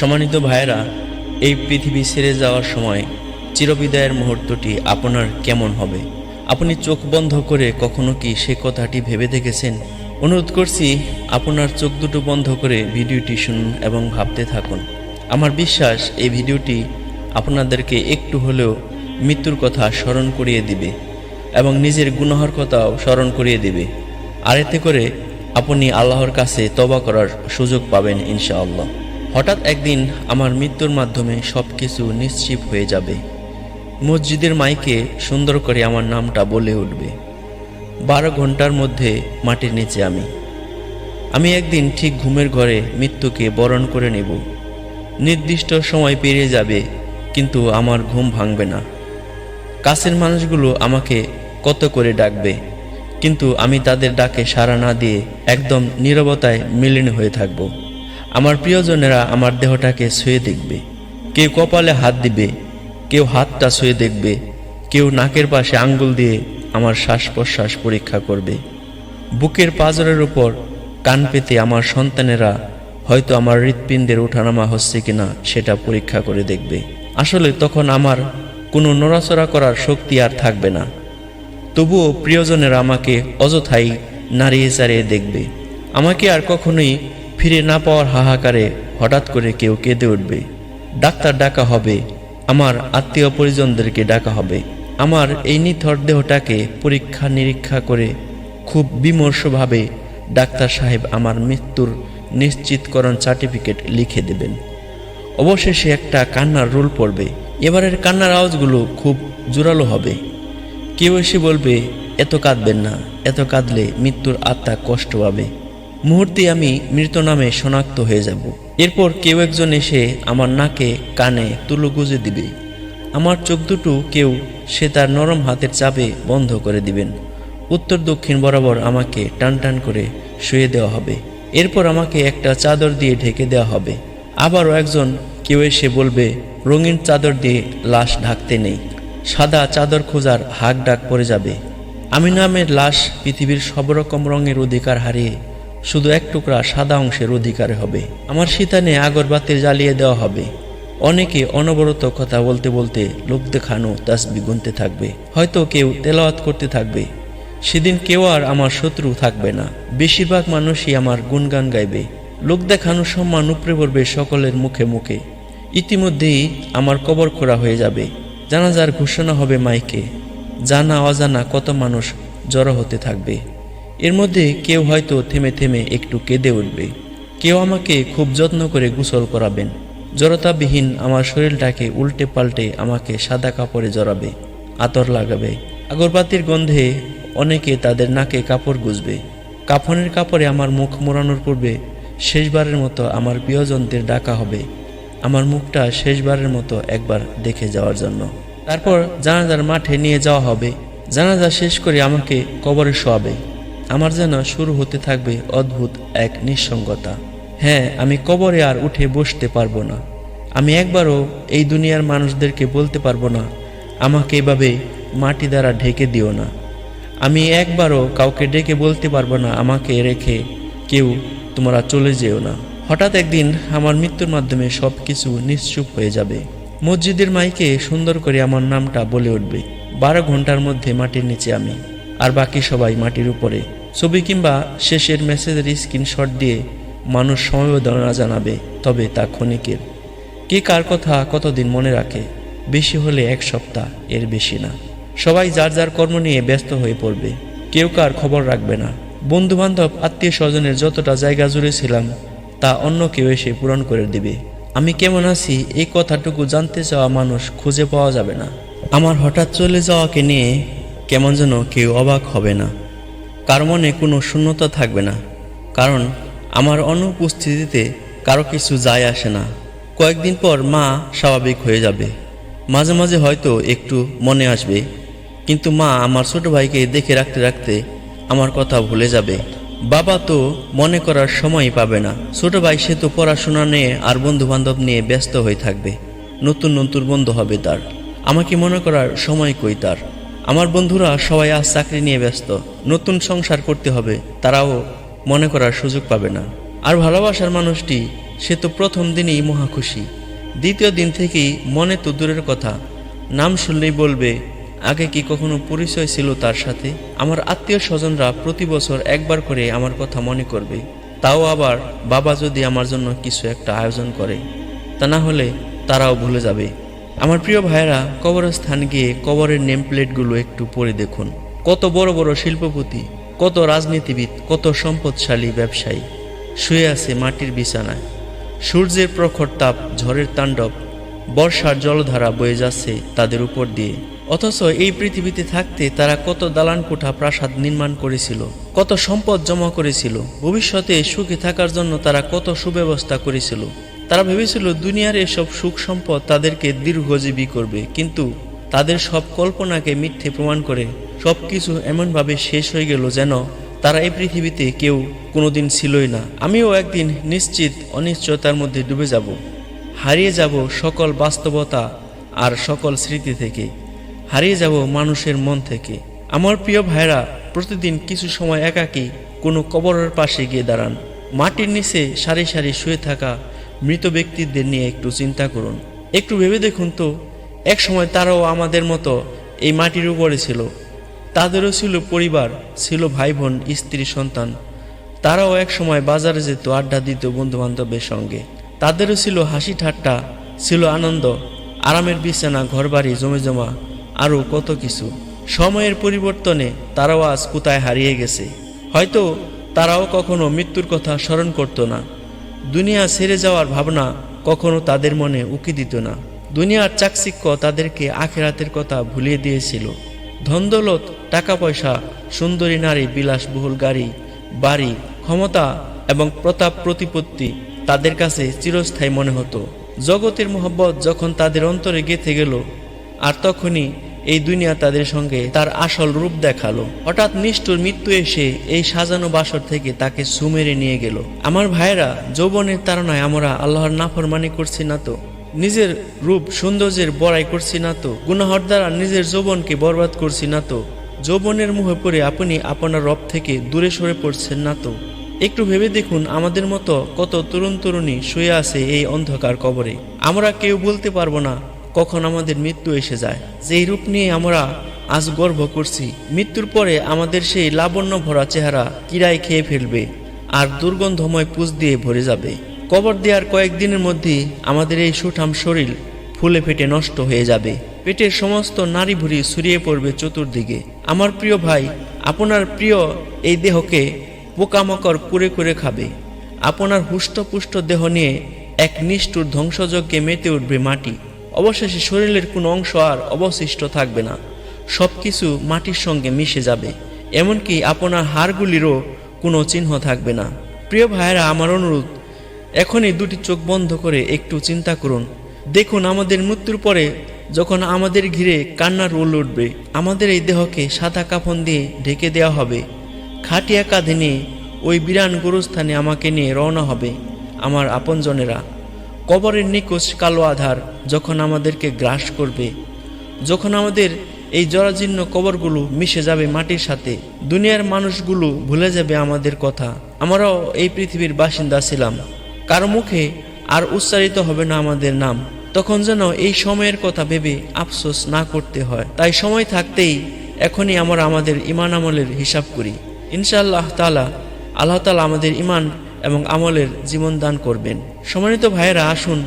সম্মানিত ভাইয়েরা, এই পৃথিবী ছেড়ে যাওয়ার সময় চিরবিদায়ের মুহূর্তটি আপনার কেমন হবে? আপনি চোখ বন্ধ করে কখনো কি সে কথাটি ভেবে দেখেছেন? অনুরোধ করছি, আপনার চোখ দুটো বন্ধ করে ভিডিওটি শুনুন এবং ভাবতে থাকুন। আমার বিশ্বাস, এই ভিডিওটি আপনাদেরকে একটু হলেও মৃত্যুর কথা স্মরণ করিয়ে দিবে এবং নিজের গুনাহর কথাও স্মরণ করিয়ে দিবে। আর এতে করে আপনি আল্লাহর কাছে তবা করার সুযোগ পাবেন ইনশাআল্লাহ। হঠাৎ একদিন আমার মৃত্যুর মাধ্যমে সব কিছু নিশ্চিপ হয়ে যাবে। মসজিদের মাইকে সুন্দর করে আমার নামটা বলে উঠবে। বারো ঘণ্টার মধ্যে মাটির নিচে আমি। আমি একদিন ঠিক ঘুমের ঘরে মৃত্যুকে বরণ করে নেব। নির্দিষ্ট সময় পেরিয়ে যাবে, কিন্তু আমার ঘুম ভাঙবে না। কাছের মানুষগুলো আমাকে কত করে ডাকবে, কিন্তু আমি তাদের ডাকে সাড়া না দিয়ে একদম নীরবতায় মিলিন হয়ে থাকব। আমার প্রিয়জনেরা আমার দেহটাকে ছুঁয়ে দেখবে। কেউ কপালে হাত দিবে, কেউ হাতটা ছুঁয়ে দেখবে, কেউ নাকের পাশে আঙ্গুল দিয়ে আমার শ্বাস প্রশ্বাস পরীক্ষা করবে। বুকের পাজরের উপর কান পেতে আমার সন্তানেরা হয়তো আমার হৃৎপিণ্ডের ওঠানামা হচ্ছে কিনা সেটা পরীক্ষা করে দেখবে। আসলে তখন আমার কোনো নড়াচড়া করার শক্তি আর থাকবে না। তবুও প্রিয়জনেরা আমাকে অযথাই নাড়িয়ে চাড়িয়ে দেখবে। আমাকে আর কখনোই ফিরে না পাওয়ার হাহাকারে হঠাৎ করে কেউ কেঁদে উঠবে। ডাক্তার ডাকা হবে। আমার আত্মীয় পরিজনদেরকে ডাকা হবে। আমার এই নিথর দেহটাকে পরীক্ষা নিরীক্ষা করে খুব বিমর্ষভাবে ডাক্তার সাহেব আমার মৃত্যুর নিশ্চিতকরণ সার্টিফিকেট লিখে দেবেন। অবশেষে একটা কান্নার রোল পড়বে। এবারের কান্নার আওয়াজগুলো খুব জোরালো হবে। কেউ এসে বলবে, এত কাঁদবেন না। এত কাঁদলে মৃত্যুর আত্মা কষ্ট পাবে। মুহূর্তে আমি মৃত নামে শনাক্ত হয়ে যাব। এরপর কেউ একজন এসে আমার নাকে, কানে তুলো গুজে দিবে। আমার চোখ দুটো কেউ সে তার নরম হাতের চাপে বন্ধ করে দিবেন। উত্তর দক্ষিণ বরাবর আমাকে টান টান করে শুয়ে দেওয়া হবে। এরপর আমাকে একটা চাদর দিয়ে ঢেকে দেওয়া হবে। আবারও একজন কেউ এসে বলবে, রঙিন চাদর দিয়ে লাশ ঢাকতে নেই। সাদা চাদর খোঁজার হাক ডাক পড়ে যাবে। আমি নামের লাশ পৃথিবীর সব রকম রঙের অধিকার হারিয়ে শুধু এক টুকরা সাদা অংশের অধিকারে হবে। আমার শীতানে আগরবাতির জ্বালিয়ে দেওয়া হবে। অনেকে অনবরত কথা বলতে বলতে লোক দেখানো তাসবি গুনতে থাকবে। হয়তো কেউ তেলাওয়াত করতে থাকবে। সেদিন কেউ আর আমার শত্রু থাকবে না। বেশিরভাগ মানুষই আমার গুণগান গাইবে। লোক দেখানো, সম্মান উপরে পড়বে সকলের মুখে মুখে। ইতিমধ্যেই আমার কবর খোঁড়া হয়ে যাবে। জানাজার ঘোষণা হবে মাইকে। জানা অজানা কত মানুষ জড়ো হতে থাকবে। এর মধ্যে কেউ হয়তো থেমে থেমে একটু কেঁদে উঠবে। কেউ আমাকে খুব যত্ন করে গোসল করাবেন। জড়তাবিহীন আমার শরীরটাকে উল্টে পাল্টে আমাকে সাদা কাপড়ে জড়াবে, আতর লাগাবে। আগরবাতির গন্ধে অনেকে তাদের নাকে কাপড় গুজবে। কাফনের কাপড়ে আমার মুখ মোড়ানোর পূর্বে শেষবারের মতো আমার প্রিয়জনদের ডাকা হবে। আমার মুখটা শেষবারের মতো একবার দেখে যাওয়ার জন্য। তারপর জানাজার মাঠে নিয়ে যাওয়া হবে। জানাজা শেষ করে আমাকে কবরে শোয়াবে। আমার যেন শুরু হতে থাকবে অদ্ভুত এক নিঃসঙ্গতা। হ্যাঁ আমি কবরে আর উঠে বসতে পারব না। আমি একবারও এই দুনিয়ার মানুষদেরকে বলতে পারব না, আমাকে এভাবে মাটি দ্বারা ঢেকে দিও না। আমি একবারও কাউকে ডেকে বলতে পারব না, আমাকে রেখে কেউ তোমরা চলে যেও না। হঠাৎ একদিন আমার মৃত্যুর মাধ্যমে সব কিছু নিশ্চুপ হয়ে যাবে। মসজিদের মাইকে সুন্দর করে আমার নামটা বলে উঠবে। বারো ঘণ্টার মধ্যে মাটির নিচে আমি, আর বাকি সবাই মাটির উপরে ছবি কিংবা শেষের মেসেজের স্ক্রিনশট দিয়ে মানুষ সমবেদনা জানাবে, তবে তা ক্ষণিকের। কে কার কথা কতদিন মনে রাখে, বেশি হলে এক সপ্তাহ, এর বেশি না। সবাই যার যার কর্ম নিয়ে ব্যস্ত হয়ে পড়বে, কেউ কার খবর রাখবে না। বন্ধু বান্ধব আত্মীয় স্বজনের যতটা জায়গা জুড়ে ছিলাম, তা অন্য কেউ এসে পূরণ করে দিবে। আমি কেমন আছি, এই কথাটুকু জানতে চাওয়া মানুষ খুঁজে পাওয়া যাবে না। আমার হঠাৎ চলে যাওয়াকে নিয়ে কেমন যেন কেউ অবাক হবে না। কার মনে কোনো শূন্যতা থাকবে না, কারণ আমার অনুপস্থিতিতে কারও কিছু যায় আসে না। কয়েকদিন পর মা স্বাভাবিক হয়ে যাবে। মাঝে মাঝে হয়তো একটু মনে আসবে, কিন্তু মা আমার ছোট ভাইকে দেখে রাখতে রাখতে আমার কথা ভুলে যাবে। বাবা তো মনে করার সময় পাবে না। ছোট ভাই সে তো পড়াশোনা নিয়ে আর বন্ধু বান্ধব নিয়ে ব্যস্ত হয়ে থাকবে। নতুন নতুন বন্ধু হবে তার। আমাকে মনে করার সময় কই তার? আমার বন্ধুরা সবাই আজ চাকরি নিয়ে ব্যস্ত। নতুন সংসার করতে হবে, তারাও মনে করার সুযোগ পাবে না। আর ভালোবাসার মানুষটি, সে তো প্রথম দিনেই মহাখুশি দ্বিতীয় দিন থেকেই মনে তো দূরের কথা। নাম শুনলেই বলবে, আগে কি কখনো পরিচয় ছিল তার সাথে? আমার আত্মীয় স্বজনরা প্রতি বছর একবার করে আমার কথা মনে করবে। তাও আবার বাবা যদি আমার জন্য কিছু একটা আয়োজন করে, তা না হলে তারাও ভুলে যাবে। আমার প্রিয় ভাইয়েরা, কবরস্থান গিয়ে কবরের নেম প্লেটগুলো একটু পড়ে দেখুন। কত বড় বড় শিল্পপতি, কত রাজনীতিবিদ, কত সম্পদশালী ব্যবসায়ী। শুয়ে আছে মাটির বিছানায়। সূর্যের প্রখর তাপ, ঝড়ের তাণ্ডব, বর্ষার জলধারা বয়ে যাচ্ছে তাদের উপর দিয়ে। অথচ এই পৃথিবীতে থাকতে তারা কত দালান কোঠা প্রাসাদ নির্মাণ করেছিল, কত সম্পদ জমা করেছিল, ভবিষ্যতে সুখে থাকার জন্য তারা কত সুব্যবস্থা করেছিল। তারা ভেবেছিল, দুনিয়ার এসব সুখ সম্পদ তাদেরকে দীর্ঘজীবী করবে। কিন্তু তাদের সব কল্পনাকে মিথ্যে প্রমাণ করে সব কিছু এমনভাবে শেষ হয়ে গেল যেন তারা এই পৃথিবীতে কেউ কোনোদিন ছিলই না। আমিও একদিন নিশ্চিত অনিশ্চয়তার মধ্যে ডুবে যাব। হারিয়ে যাব সকল বাস্তবতা আর সকল স্মৃতি থেকে। হারিয়ে যাব মানুষের মন থেকে। আমার প্রিয় ভাইরা প্রতিদিন কিছু সময় একাকী কোনো কবরের পাশে গিয়ে দাঁড়ান। মাটির নিচে সারি সারি শুয়ে থাকা মৃত ব্যক্তিদের নিয়ে একটু চিন্তা করুন। একটু ভেবে দেখুন তো এক সময় তারাও আমাদের মতো এই মাটির উপরে ছিল। তাদেরও ছিল পরিবার, ছিল ভাই বোন স্ত্রী, সন্তান। তারাও এক সময় বাজারে যেত, আড্ডা দিত বন্ধু বান্ধবের সঙ্গে। তাদেরও ছিল হাসি ঠাট্টা, ছিল আনন্দ, আরামের বিছানা, ঘরবাড়ি, জমে জমা, আরও কত কিছু। সময়ের পরিবর্তনে তারাও আজ কোথায় হারিয়ে গেছে। হয়তো তারাও কখনো মৃত্যুর কথা স্মরণ করতো না। দুনিয়া ছেড়ে যাওয়ার ভাবনা কখনো তাদের মনে উকি দিত না। দুনিয়ার চাকচিক্য তাদেরকে আখেরাতের কথা ভুলিয়ে দিয়েছিল। ধনদৌলত টাকা পয়সা সুন্দরী নারী, বিলাসবহুল গাড়ি, বাড়ি, ক্ষমতা এবং প্রতাপ প্রতিপত্তি তাদের কাছে চিরস্থায়ী মনে হতো। জগতের মোহব্বত যখন তাদের অন্তরে গেঁথে গেল, আর তখনই এই দুনিয়া তাদের সঙ্গে তার আসল রূপ দেখাল। হঠাৎ নিষ্ঠুর মৃত্যু এসে এই সাজানো বাসর থেকে তাকে সুমেরে নিয়ে গেল। আমার ভাইয়েরা, যৌবনের তাড়নায় আমরা আল্লাহর নাফরমানি করছি না তো? নিজের রূপ সৌন্দর্যের বড়াই করছি না তো? গুনাহর দ্বারা নিজের যৌবনকে বরবাদ করছি না তো? যৌবনের মুখে পড়ে আপনি আপনার রব থেকে দূরে সরে পড়ছেন না তো? একটু ভেবে দেখুন আমাদের মতো কত তরুণ তরুণী শুয়ে আছে এই অন্ধকার কবরে। আমরা কেউ বলতে পারব না কখন আমাদের মৃত্যু এসে যায়। যেই রূপ নিয়ে আমরা আজ গর্ব করছি, মৃত্যুর পরে আমাদের সেই লাবণ্য ভরা চেহারা কিরায় খেয়ে ফেলবে আর দুর্গন্ধময় পুষ দিয়ে ভরে যাবে। কবর দেওয়ার কয়েকদিনের মধ্যেই আমাদের এই সুঠাম শরীর ফুলে ফেটে নষ্ট হয়ে যাবে। পেটের সমস্ত নারী ভুড়ি ছড়িয়ে পড়বে চতুর্দিকে। আমার প্রিয় ভাই, আপনার প্রিয় এই দেহকে পোকামাকড় কুরে করে খাবে। আপনার হুষ্টপুষ্ট দেহ নিয়ে এক নিষ্ঠুর ধ্বংসযজ্ঞে মেতে উঠবে মাটি। অবশেষে শরীরের কোনো অংশ আর অবশিষ্ট থাকবে না। সব কিছু মাটির সঙ্গে মিশে যাবে। এমনকি আপনার হাড়গুলিরও কোনো চিহ্ন থাকবে না। প্রিয় ভাইয়েরা, আমার অনুরোধ, এখনই দুটি চোখ বন্ধ করে একটু চিন্তা করুন। দেখুন, আমাদের মৃত্যুর পরে যখন আমাদের ঘিরে কান্নার রোল উঠবে, আমাদের এই দেহকে সাদা কাফন দিয়ে ঢেকে দেওয়া হবে। খাটিয়া কাঁধে নিয়ে ওই বিরান গুরুস্থানে আমাকে নিয়ে রওনা হবে, আমার আপনজনেরা। কবরের নিকোষ কালো আধার যখন আমাদেরকে গ্রাস করবে, যখন আমাদের এই জরাজীর্ণ কবরগুলো মিশে যাবে মাটির সাথে, দুনিয়ার মানুষগুলো ভুলে যাবে আমাদের কথা। আমরাও এই পৃথিবীর বাসিন্দা ছিলাম। কারও মুখে আর উচ্চারিত হবে না আমাদের নাম। তখন যেন এই সময়ের কথা ভেবে আফসোস না করতে হয়। তাই সময় থাকতেই এখনই আমরা আমাদের ইমান আমলের হিসাব করি। ইনশাআল্লাহ তালা আল্লাহ তালা আমাদের ইমান এবং আমলের জীবন দান করবেন। সম্মানিত ভাইয়েরা, আসুন,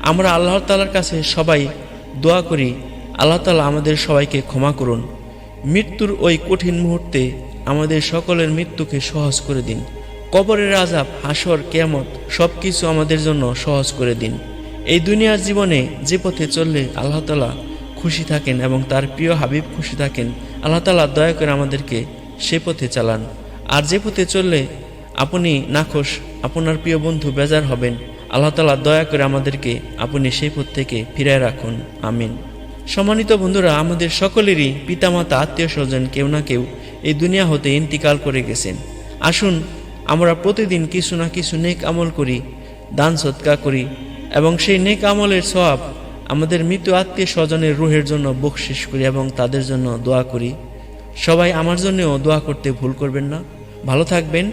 আমরা আল্লাহ তালার কাছে সবাই দোয়া করি, আল্লাহ তালা আমাদের সবাইকে ক্ষমা করুন। মৃত্যুর ওই কঠিন মুহূর্তে আমাদের সকলের মৃত্যুকে সহজ করে দিন। কবরের আজাব হাসর কেয়ামত সব কিছু আমাদের জন্য সহজ করে দিন। এই দুনিয়ার জীবনে যে পথে চললে আল্লাহ তালা খুশি থাকেন এবং তার প্রিয় হাবিব খুশি থাকেন, আল্লাহ তালা দয়া করে আমাদেরকে সে পথে চালান। আর যে পথে চললে আপনি নাখোশ, আপনার প্রিয় বন্ধু বেজার হবেন। আল্লাহ তালা দয়া করে আমাদেরকে আপনি সেই পথ থেকে ফিরায় রাখুন। আমিন। সম্মানিত বন্ধুরা, আমাদের সকলেরই পিতামাতা আত্মীয় স্বজন কেউ না কেউ এই দুনিয়া হতে ইন্তিকাল করে গেছেন। আসুন, আমরা প্রতিদিন কিছু না কিছু নেক আমল করি, দান সৎকা করি এবং সেই নেক আমলের সব আমাদের মৃত আত্মীয় স্বজনের রুহের জন্য বকশিস করি এবং তাদের জন্য দোয়া করি। সবাই আমার জন্যও দোয়া করতে ভুল করবেন না। ভালো থাকবেন।